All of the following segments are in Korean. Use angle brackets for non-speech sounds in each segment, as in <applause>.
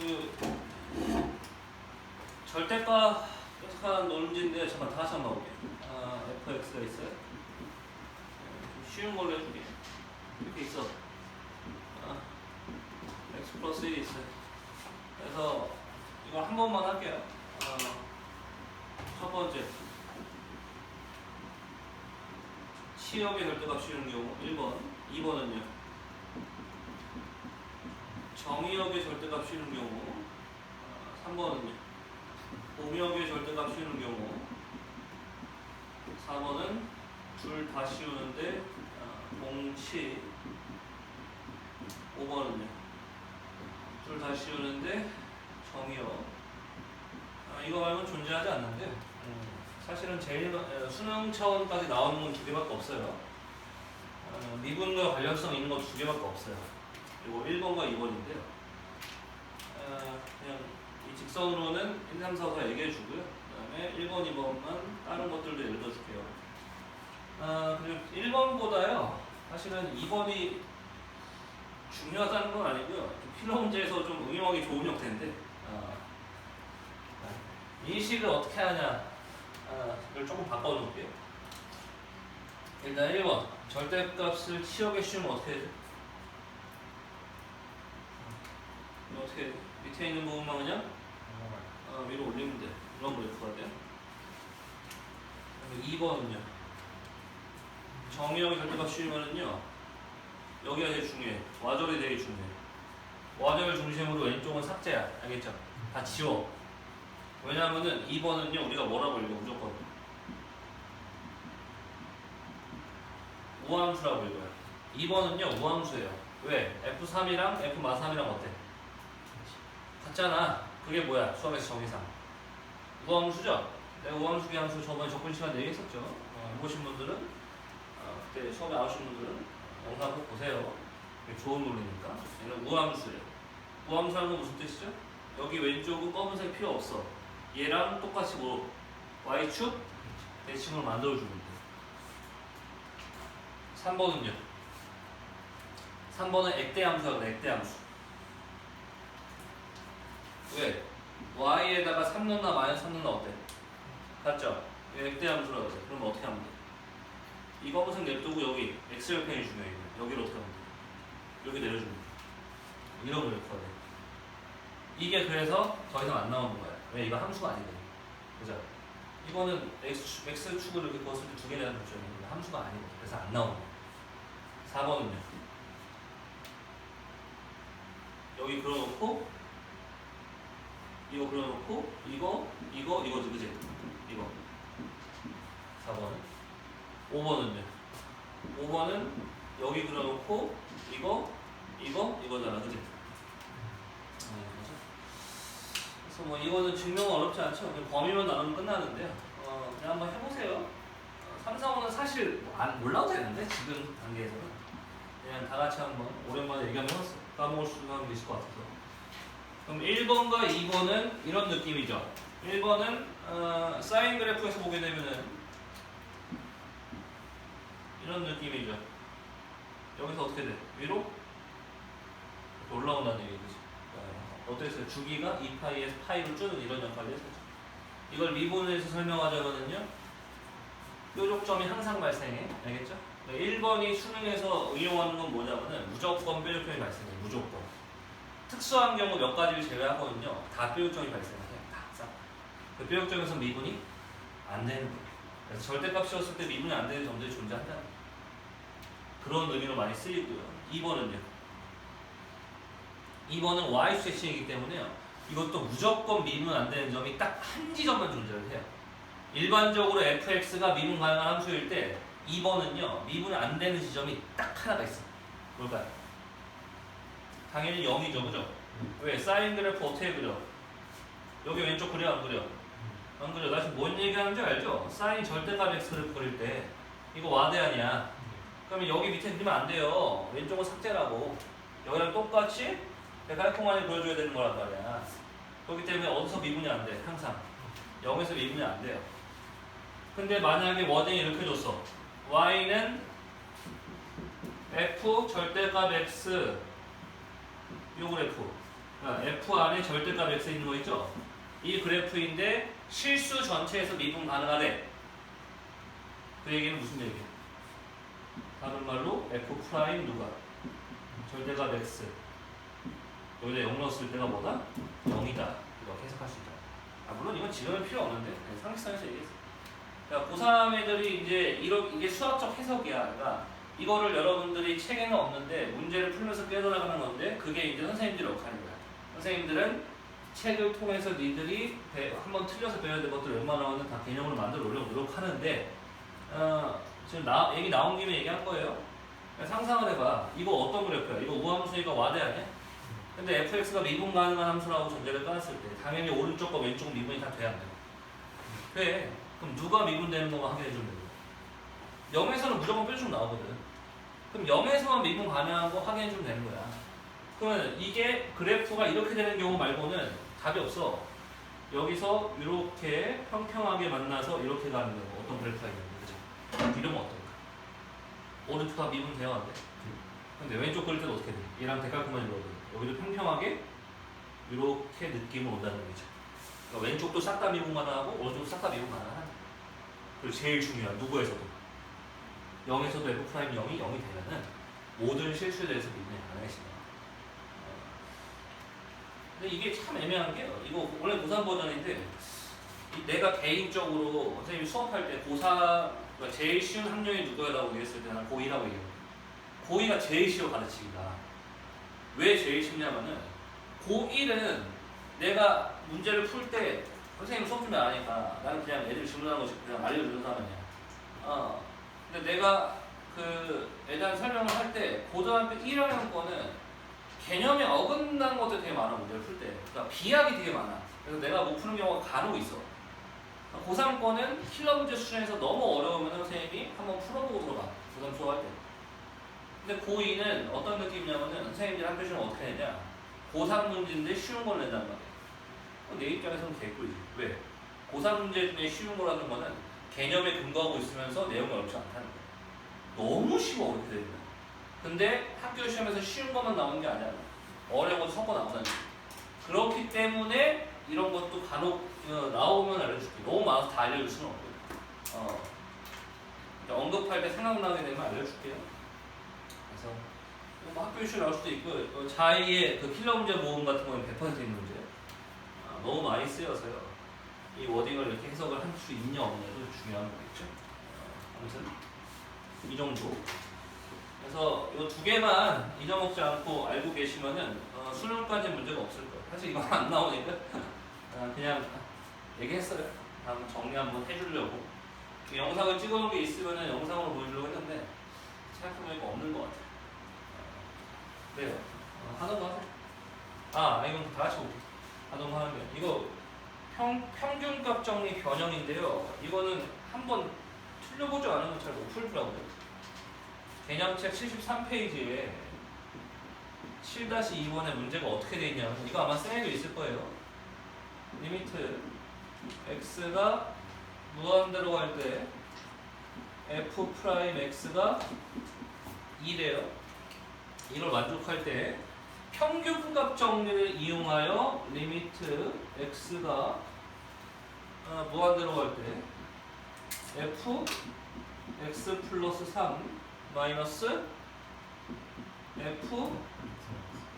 그 절대값 해석한 논지인데 잠깐 다시 한번 볼게요. 아, fx가 있어요. 좀 쉬운 걸로 해줄게. 이렇게 있어. 아, x 플러스 1이 있어요. 그래서 이거 한 번만 할게요. 어, 첫 번째. 치역의 절대값 쉬는 경우 1번, 2번은요. 정의역의 절대값 쉬는 경우 3번은요. 공역의 절대값 쉬는 경우 4번은 둘다 씌우는데 아, 공치 5번은요. 둘다 씌우는데 정의역 아, 이거 말고는 존재하지 않는데 음, 사실은 제일 어, 수능 차원까지 나오는 건 두 개밖에 없어요. 어, 미분과 관련성 있는 거두 개밖에 없어요. 그리고 1번과 2번인데요. 어, 그냥 이 직선으로는 1, 3, 4, 5 얘기해 주고요. 그 다음에 1번, 2번만 다른 것들도 읽어줄게요. 아, 그리고 1번보다요. 사실은 2번이 중요하다는 건 아니고요. 좀 필요 문제에서 좀 응용하기 좋은 형태인데 아, 인식을 어떻게 하냐 아, 이걸 조금 바꿔놓을게요. 일단 1번 절대값을 치역에 씌우면 어떻게 되죠? 이거 어떻게 밑에 있는 부분만 그냥 어, 위로 올리면 돼. 이런 그래프가 돼요. 2번은요. 정의역의 절대값 씌우면은요. 여기가 제일 중요해. 와절이 되게 중요해. 와절 중심으로 왼쪽은 삭제야. 알겠죠? 다 지워. 왜냐하면은 2번은요. 우리가 뭐라고 읽어 무조건. 우함수라고 읽어요. 2번은요. 우함수예요. 왜? F3이랑 F 마 3이랑 어때? 같잖아. 그게 뭐야? 수학에서 정의상. 우함수죠? 내가 우함수 비함수 저번에 접근 시간 얘기했었죠. 어, 보신 분들은 어, 그때 수업에 나오신 분들은 영상 꼭 보세요. 좋은 논리니까. 얘는 우함수예요. 우함수라는 건 무슨 뜻이죠? 여기 왼쪽은 검은색 필요 없어. 얘랑 똑같이 뭐 y축 대칭으로 만들어주면 돼. 3번은요. 3번은 액대함수가 그래, 액대함수. 왜? y에다가 3 넣나 마이너스 3 넣나 어때? 같죠? 얘 액대 함수라고 그래. 그럼 어떻게 하면 돼? 이 검은색 냅두고 여기 x절편이 중요해. 여기를 어떻게 하면 돼? 여기 내려주면 돼. 이런 그래프가 돼. 이게 그래서 더 이상 안 나오는 거야. 왜? 이거 함수가 아니거든. 그죠? 이거는 x, x축을 이렇게 그었을 때 두 개라는 거죠. 함수가 아니고 그래서 안 나오는 거야. 4번은요. 여기 그려놓고 이거 그려놓고 이거 이거 이거지 그지? 이거. 4번은 5번은요 5번은 여기 그려놓고 이거 이거 이거잖아. 그지? 네, 그죠? 그래서 뭐 이거는 증명은 어렵지 않죠. 그냥 범위만 나누면 끝나는데요. 어, 그냥 한번 해보세요. 어, 3, 4, 5는 사실 뭐 안, 몰라도 되는데 지금 단계에서는. 그냥 다 같이 한번 오랜만에 얘기하면 해봤어요. 까먹을 수가 있을 것 같아서 그럼 1번과 2번은 이런 느낌이죠. 1번은 어, 사인 그래프에서 보게 되면은 이런 느낌이죠. 여기서 어떻게 돼? 위로 올라온다는 얘기지. 어, 어땠어요? 주기가 2파이에서 파이로 줄는 이런 역할을 했었죠. 이걸 미분해서 설명하자면은요. 뾰족점이 항상 발생해. 알겠죠? 1번이 수능에서 응용하는 건 뭐냐면은 무조건 뾰족점이 발생해. 무조건. 특수한 경우 몇 가지를 제외하고는요 다 뾰족점이 발생해요 다. 그 뾰족점에서 미분이 안 되는 거예요. 그래서 절대값 씌웠을 때 미분이 안 되는 점들이 존재한다. 그런 의미로 많이 쓰이고요. 2번은요. 2번은 y 수세칭이기 때문에요. 이것도 무조건 미분 안 되는 점이 딱 한 지점만 존재를 해요. 일반적으로 fx가 미분 가능한 함수일 때 2번은요 미분이 안 되는 지점이 딱 하나가 있어요. 뭘까요? 당연히 0이죠, 그죠? 왜? 사인 그래프 어떻게 그려? 여기 왼쪽 그려, 안 그려? 안 그려. 나 지금 뭔 얘기하는지 알죠? 사인 절대값 x 그래프 그릴 때 이거 와대아니야. 그러면 여기 밑에 그리면 안 돼요. 왼쪽은 삭제라고. 여기랑 똑같이 깔끔하게 보여줘야 되는 거란 말이야. 그렇기 때문에 어디서 미분이 안 돼? 항상. 0에서 미분이 안 돼요. 근데 만약에 워딩이 이렇게 줬어. y는 f 절대값 x 요 그래프 그러니까 F 안에 절대값 X 있는 거 있죠? 이 그래프인데 실수 전체에서 미분 가능하대. 그 얘기는 무슨 얘기야? 다른 말로 F 프라임 누가? 절대값 X. 여기다 0 넣었을 때가 뭐다? 0이다. 이렇게 해석할 수 있다. 아, 물론 이건 지금은 필요 없는데 상식상에서 얘기했어. 그러니까 고3 애들이 이제 이런 이게 수학적 해석이야. 그러니까 이거를 여러분들이 책에는 없는데 문제를 풀면서 깨달아가는 건데 그게 이제 선생님들이 역할인 거야. 선생님들은 책을 통해서 니들이 배- 한번 틀려서 배워야 될 것들을 웬만하면 다 개념으로 만들어 오려고 노력하는데 어, 지금 나, 얘기 나온 김에 얘기한 거예요. 상상을 해봐. 이거 어떤 그래프야? 이거 우함수니까 와대 아니야? 근데 fx가 미분 가능한 함수라고 전제를 깔았을 때 당연히 오른쪽과 왼쪽 미분이 다 돼야 안 돼. 돼. 그럼 누가 미분되는 거만 확인해 주면 되고 0에서는 무조건 뾰족 나오거든. 그럼 0에서만 미분 가능한 거 확인해 주면 되는 거야. 그러면 이게 그래프가 이렇게 되는 경우 말고는 답이 없어. 여기서 이렇게 평평하게 만나서 이렇게 가는 거 어떤 그래프가 있는 거죠? 이러면 어떨까? 오른쪽 다 미분 돼야 안 돼. 근데 왼쪽 그릴 때는 어떻게 돼? 얘랑 대깔콤한 이거거든. 여기도 평평하게 이렇게 느낌을 온다는 거죠. 그러니까 왼쪽도 싹 다 미분 가능하고 오른쪽도 싹 다 미분 가능한. 그리고 제일 중요한 누구에서도 0에서도 f 프라임 0이 0이 되면은 모든 실수에 대해서 미분이 가능해진다. 어. 근데 이게 참 애매한 게요. 이거 원래 고3 버전인데 이 내가 개인적으로 선생님이 수업할 때 고3 그러니까 제일 쉬운 학년이 누구야라고 얘기했을 때는 고2라고 얘기해요. 고2가 제일 쉬워 가르치기가. 왜 제일 쉽냐면은 고1은 내가 문제를 풀 때 선생님 수업 준비 안 하니까 나는 그냥 애들 질문하는 거지 그냥 알려주는 사람이야. 어. 근데 내가 그 애들 설명을 할 때 고등학교 1학년 거는 개념에 어긋난 것들이 되게 많아 문제를 풀 때. 그러니까 비약이 되게 많아. 그래서 내가 못 푸는 경우가 간혹 있어. 고3 거는 킬러 문제 수준에서 너무 어려우면 선생님이 한번 풀어보고 들어가. 고3 수업할 때. 근데 고2는 어떤 느낌이냐면은 선생님들 학교 시험 어떻게 내냐. 고3 문제인데 쉬운 걸 낸단 말이야. 내 입장에서는 개꿀이지. 왜? 고3 문제 중에 쉬운 거라는 거는 개념에 근거하고 있으면서 내용이 어렵지 않다는 거야. 너무 쉬워, 그렇게 되면. 근데 학교 시험에서 쉬운 것만 나오는 게 아니야. 어려운 것도 섞어 나오다는 거야. 그렇기 때문에 이런 것도 간혹 어, 나오면 알려줄게. 너무 많아서 다 알려줄 수는 없거든. 어. 이제 언급할 때 생각나게 되면 알려줄게요. 그래서 뭐 학교 이슈 나올 수도 있고 어, 자의의 그 킬러 문제 모음 같은 거는 100% 있는 문제. 아, 너무 많이 쓰여서요. 이 워딩을 이렇게 해석을 할 수 있냐 없냐도 중요한 거겠죠. 어, 아무튼 이 정도. 그래서 이 두 개만 잊어먹지 않고 알고 계시면은 어, 수능까지 문제가 없을 거예요. 사실 이거 안 나오니까 <laughs> 아, 그냥 얘기했어요. 다음 정리 한번 해주려고. 그 영상을 찍어놓은 게 있으면은 영상으로 보여주려고 했는데 생각해보니까 없는 것 같아요. 어, 그래요. 어, 하던 거 하세요. 아, 이건 다 같이 볼게요. 하던 거 게. 이거 평, 평균값 정리 변형인데요. 이거는 한번 틀려보지 않으면 잘 못 풀더라고요. 개념책 73페이지에 7-2번의 문제가 어떻게 돼 있냐면 이거 아마 쌤에도 있을 거예요. 리미트 x가 무한대로 갈 때 f 프라임 x가 2래요. 이걸 만족할 때 평균값 정리를 이용하여 리미트 x가 어, 무한대로 갈 때 f x 플러스 3 마이너스 f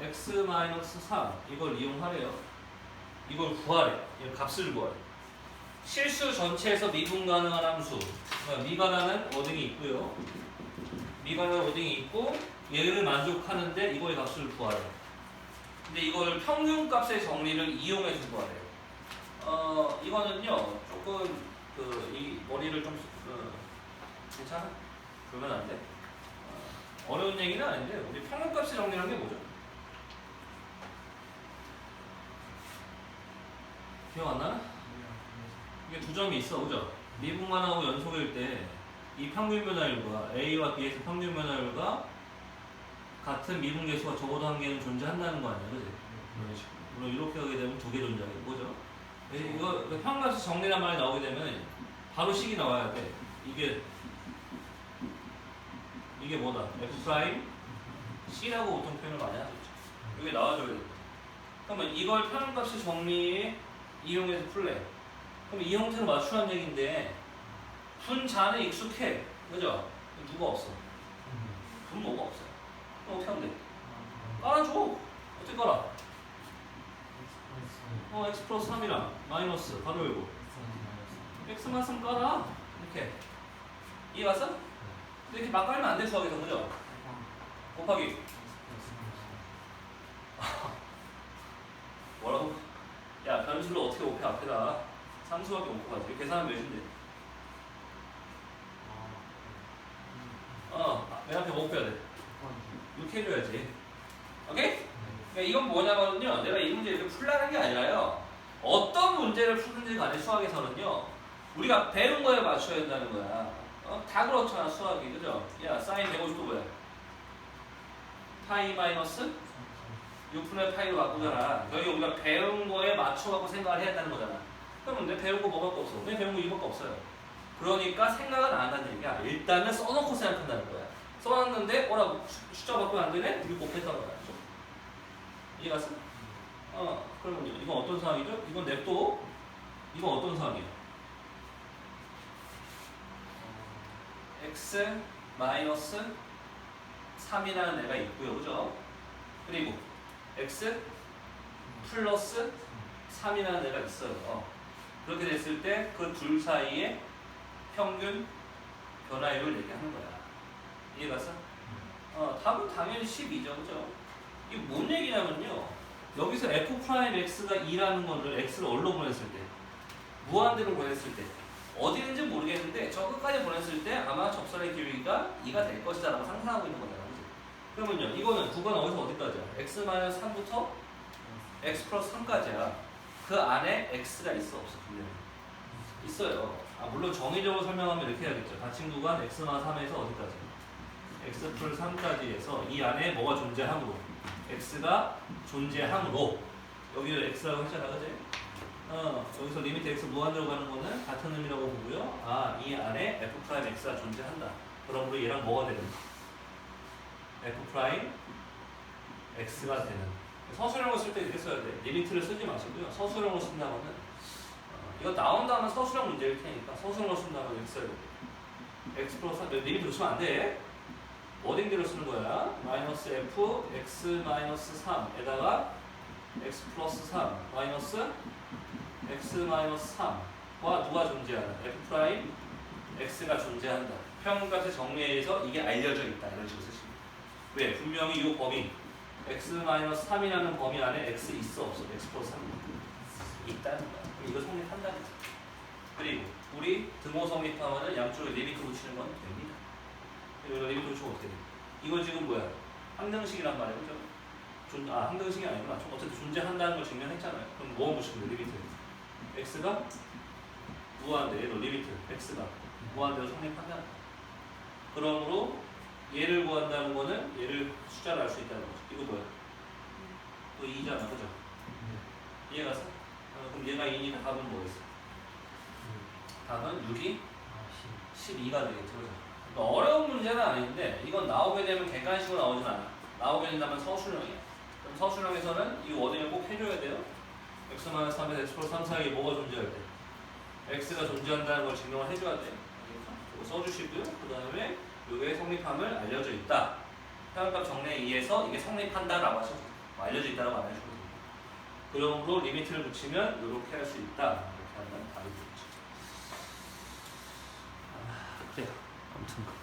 x 마이너스 3 이걸 이용하래요. 이걸 구하래. 이 값을 구하래. 실수 전체에서 미분 가능한 함수. 그러니까 미가능한 워딩이 있고요. 미가능한 워딩이 있고 얘를 만족하는데 이거의 값을 구하래. 근데 이걸 평균값의 정리를 이용해 준 거래요. 어 이거는요 조금 그 이 머리를 좀 어, 괜찮아? 그러면 안 돼? 어, 어려운 얘기는 아닌데 우리 평균값의 정리라는 게 뭐죠? 기억 안 나나? 이게 두 점이 있어, 그죠? 미분만하고 연속일 때 이 평균 변화율과 A와 B에서 평균 변화율과 같은 미분 계수가 적어도 한 개는 존재한다는 거 아니야, 그지? 이런 식으로. 물론 이렇게 하게 되면 두 개 존재하게 뭐죠? 이- 이거 그 평균값 정리란 말이 나오게 되면 바로 식이 나와야 돼. 이게 이게 뭐다? F 프라임 C라고 보통 표현을 많이 하죠. 이게 나와줘야 돼. 그러면 이걸 평균값이 정리 이용해서 풀래. 그럼 이 형태로 맞추라는 얘기인데 분자는 익숙해. 그죠? 누가 없어? 분 뭐가 없어요. 그럼 어떻게 하면 돼? 깔아줘. 어떻게 깔아? 어, x 플러스 3이랑 마이너스 바로 열고 x만 쓰면 깔아. 이렇게. 이해 갔어? 근데 이렇게 막 깔면 안 돼, 수학에서. 그죠? 곱하기. <laughs> 뭐라고? 야, 변수를 어떻게 곱해 앞에다. 상수밖에 못 곱하지. 계산하면 몇인데? 어, 맨 앞에 뭐 곱해야 돼? 이렇게 해줘야지. 오케이? 그러니까 이건 뭐냐면요. 내가 이 문제 이렇게 풀라는 게 아니라요. 어떤 문제를 푸는지 간에 수학에서는요. 우리가 배운 거에 맞춰야 된다는 거야. 어? 다 그렇잖아, 수학이. 그죠? 야, 사인 150도 뭐야? 파이 마이너스 6분의 파이로 바꾸잖아. 여기 우리가 배운 거에 맞춰갖고 생각을 해야 한다는 거잖아. 그러면 내 배운 거 뭐밖에 없어? 내 배운 거 이거밖에 없어요. 그러니까 생각은 안 한다는 얘기야. 일단은 써놓고 생각한다는 거야. 써놨는데, 어라, 수- 숫자 바꾸면 안 되네? 이거 곱했던 거야. 이해 갔어? 어, 그러면요. 이건 어떤 상황이죠? 이건 냅둬. 이건 어떤 상황이야? x 마이너스 3이라는 애가 있고요. 그죠? 그리고 x 플러스 3이라는 애가 있어요. 그렇게 됐을 때 그 둘 사이에 평균 변화율을 얘기하는 거야. 이해 갔어? 어, 답은 당연히 12죠. 그죠? 이게 뭔 얘기냐면요. 여기서 f 프라임 x가 2라는 거를 x를 어디로 보냈을 때? 무한대로 보냈을 때. 어디 있는지 모르겠는데 저 끝까지 보냈을 때 아마 접선의 길이가 2가 될 것이다 라고 상상하고 있는 거잖아. 그지? 그러면요. 이거는 구간 어디서 어디까지야? x-3부터 x 플러스 3까지야. 그 안에 x가 있어 없어? 분명히. 있어요. 아, 물론 정의적으로 설명하면 이렇게 해야겠죠. 닫힌 구간 x-3에서 어디까지? X 플러스 3까지에서 이 안에 뭐가 존재하므로 x가 존재하므로 여기를 x라고 했잖아, 그지? 어, 여기서 리미트 x 무한대로 가는 거는 같은 의미라고 보고요. 아, 이 안에 f 프라임 x가 존재한다. 그러므로 얘랑 뭐가 되는? f 프라임 x가 되는. 서술형을 쓸 때 이렇게 써야 돼. 리미트를 쓰지 마시고요. 서술형을 쓴다면은 어, 이거 나온다면 서술형 문제일 테니까 서술형을 쓴다면 이렇게 써야 돼. x 플러스 3, 리미트 놓치면 안 돼. 워딩대로 쓰는 거야. 마이너스 f x 마이너스 3에다가 x 플러스 3 마이너스 x 마이너스 3과 누가 존재하는 f 프라임 x가 존재한다. 평균값의 정리에 의해서 이게 알려져 있다. 이런 식으로 쓰시면 왜? 분명히 이 범위 x 마이너스 3이라는 범위 안에 x 있어 없어? x 플러스 3 있다는 거야. 이거 성립한다는 거야. 그리고 우리 등호 성립하면은 양쪽에 리미트 붙이는 건 됩니다. 이거 리미트 붙이면 어떻게 돼? 이거 지금 뭐야? 항등식이란 말이야, 그죠? 존, 아, 항등식이 아니구나. 어쨌든 존재한다는 걸 증명했잖아요. 그럼 뭐 붙이면 돼, 리미트? x가 무한대, 얘도 리미트, x가 무한대로 성립한다. 그러므로 얘를 구한다는 거는 얘를 숫자를 알수 있다는 거죠. 이거 뭐야? 또 2잖아, 그죠? 이해 갔어? 어, 그럼 얘가 2니까 답은 뭐겠어? 답은 6이 12가 되겠죠. 그죠? 그러니까 어려운 문제는 아닌데 이건 나오게 되면 객관식으로 나오진 않아. 나오게 된다면 서술형이야. 그럼 서술형에서는 이 워딩을 꼭 해줘야 돼요. x-3에서 x 플러스 3 사이에 뭐가 존재할 때? x가 존재한다는 걸 증명을 해줘야 돼요. 이거 써주시고요. 그 다음에 이게 성립함을 알려져 있다. 평균값 정례에 의해서 이게 성립한다라고 돼요. 뭐 알려져 있다라고 안 하셔도 돼요. 그러므로 리미트를 붙이면 이렇게 할 수 있다. 이렇게 하면 답이 되겠죠. to